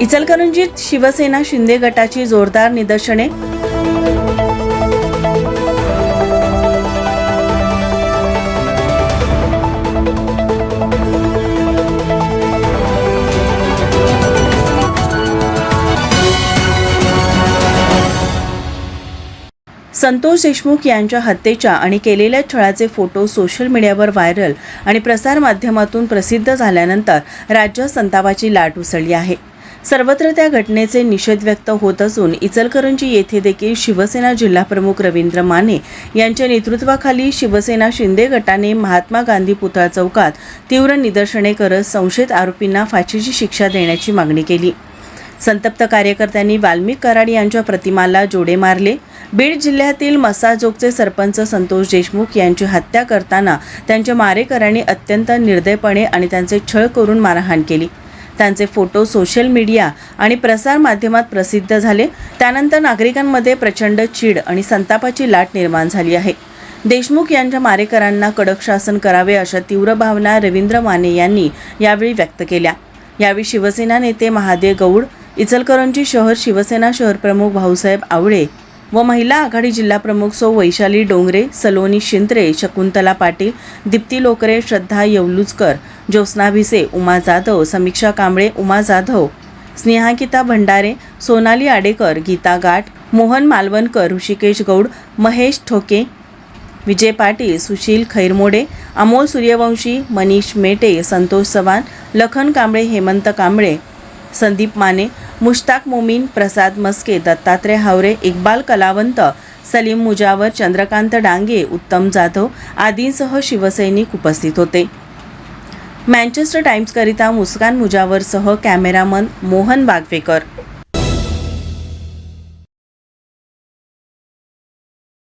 इचलकरंजीत शिवसेना शिंदे गटाची जोरदार निदर्शने. संतोष देशमुख यांच्या हत्येच्या आणि केलेल्या छळाचे फोटो सोशल मीडियावर व्हायरल आणि प्रसारमाध्यमातून प्रसिद्ध झाल्यानंतर राज्यात संतापाची लाट उसळली आहे. सर्वत्र त्या घटनेचे निषेध व्यक्त होत असून इचलकरंजी येथे देखील शिवसेना जिल्हाप्रमुख रवींद्र माने यांच्या नेतृत्वाखाली शिवसेना शिंदे गटाने महात्मा गांधी पुतळा चौकात तीव्र निदर्शने करत संशयित आरोपींना फाशीची शिक्षा देण्याची मागणी केली. संतप्त कार्यकर्त्यांनी वाल्मिक कराड यांच्या प्रतिमाला जोडे मारले. बीड जिल्ह्यातील मसाजोगचे सरपंच संतोष देशमुख यांची हत्या करताना त्यांच्या मारेकऱ्यांनी अत्यंत निर्दयपणे आणि त्यांचे छळ करून मारहाण केली. त्यांचे फोटो सोशल मीडिया आणि प्रसार माध्यमात प्रसिद्ध झाले. त्यानंतर नागरिकांमध्ये प्रचंड चीड आणि संतापाची लाट निर्माण झाली आहे. देशमुख यांच्या मारेकरांना कडक शासन करावे अशा तीव्र भावना रवींद्र माने यांनी यावेळी व्यक्त केल्या. यावेळी शिवसेना नेते महादेव गौड इचलकरंजी शहर शिवसेना शहरप्रमुख भाऊसाहेब आवळे व महिला आघाडी जिल्हाप्रमुख सौ वैशाली डोंगरे सलोनी शिंत्रे शकुंतला पाटील दीप्ती लोकरे श्रद्धा येवलुजकर ज्योत्स्ना भिसे उमा जाधव समीक्षा कांबळे उमा जाधव स्नेहाकिता भंडारे सोनाली आडेकर गीता गाठ मोहन मालवणकर ऋषिकेश गौड महेश ठोके विजय पाटील सुशील खैरमोडे अमोल सूर्यवंशी मनीष मेटे संतोष चव्हाण लखन कांबळे हेमंत कांबळे संदीप माने मुश्ताक मोमीन प्रसाद मस्के दत्तात्रय हावरे इक्बाल कलावंत सलीम मुजावर चंद्रकांत डांगे उत्तम जाधव आदींसह शिवसैनिक उपस्थित होते. मँचेस्टर टाइम्सकरिता मुस्कान मुजावरसह कॅमेरामन मोहन बागवेकर